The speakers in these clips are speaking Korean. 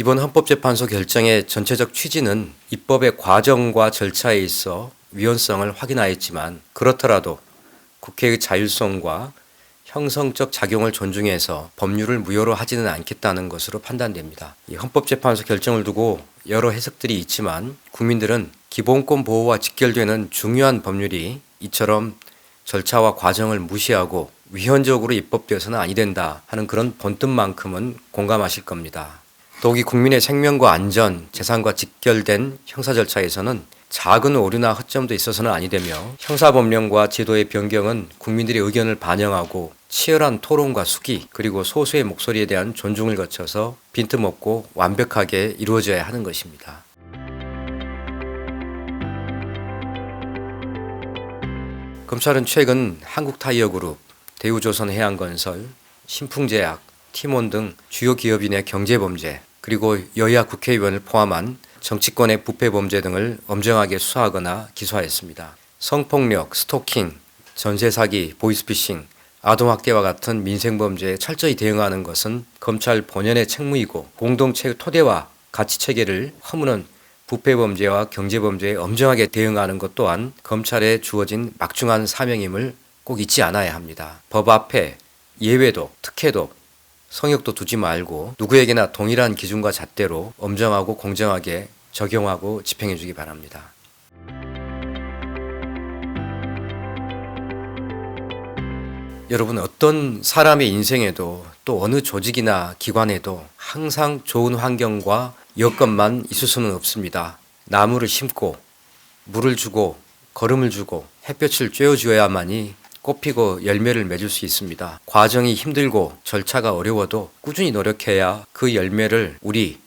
이번 헌법재판소 결정의 전체적 취지는 입법의 과정과 절차에 있어 위헌성을 확인하였지만 그렇더라도 국회의 자율성과 형성적 작용을 존중해서 법률을 무효로 하지는 않겠다는 것으로 판단됩니다. 이 헌법재판소 결정을 두고 여러 해석들이 있지만 국민들은 기본권 보호와 직결되는 중요한 법률이 이처럼 절차와 과정을 무시하고 위헌적으로 입법되어서는 아니 된다 하는 그런 본뜻만큼은 공감하실 겁니다. 더욱이 국민의 생명과 안전, 재산과 직결된 형사 절차에서는 작은 오류나 허점도 있어서는 아니 되며 형사법령과 제도의 변경은 국민들의 의견을 반영하고 치열한 토론과 수기 그리고 소수의 목소리에 대한 존중을 거쳐서 빈틈없고 완벽하게 이루어져야 하는 것입니다. 검찰은 최근 한국타이어그룹, 대우조선해양건설, 신풍제약, 티몬 등 주요 기업인의 경제범죄 그리고 여야 국회의원을 포함한 정치권의 부패 범죄 등을 엄정하게 수사하거나 기소하였습니다. 성폭력, 스토킹, 전세 사기, 보이스피싱, 아동학대와 같은 민생범죄에 철저히 대응하는 것은 검찰 본연의 책무이고 공동체 토대와 가치 체계를 허무는 부패 범죄와 경제 범죄에 엄정하게 대응하는 것 또한 검찰에 주어진 막중한 사명임을 꼭 잊지 않아야 합니다. 법 앞에 예외도 특혜도 성역도 두지 말고 누구에게나 동일한 기준과 잣대로 엄정하고 공정하게 적용하고 집행해 주기 바랍니다. 여러분 어떤 사람의 인생에도 또 어느 조직이나 기관에도 항상 좋은 환경과 여건만 있을 수는 없습니다. 나무를 심고 물을 주고 거름을 주고 햇볕을 쬐어주어야만이 꽃피고 열매를 맺을 수 있습니다. 과정이 힘들고 절차가 어려워도 꾸준히 노력해야 그 열매를 우리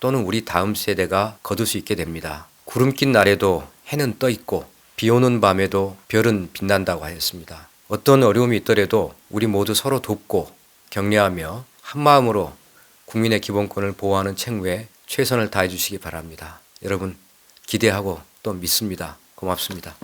또는 우리 다음 세대가 거둘 수 있게 됩니다. 구름 낀 날에도 해는 떠 있고 비 오는 밤에도 별은 빛난다고 하였습니다. 어떤 어려움이 있더라도 우리 모두 서로 돕고 격려하며 한마음으로 국민의 기본권을 보호하는 책무에 최선을 다해 주시기 바랍니다. 여러분 기대하고 또 믿습니다. 고맙습니다.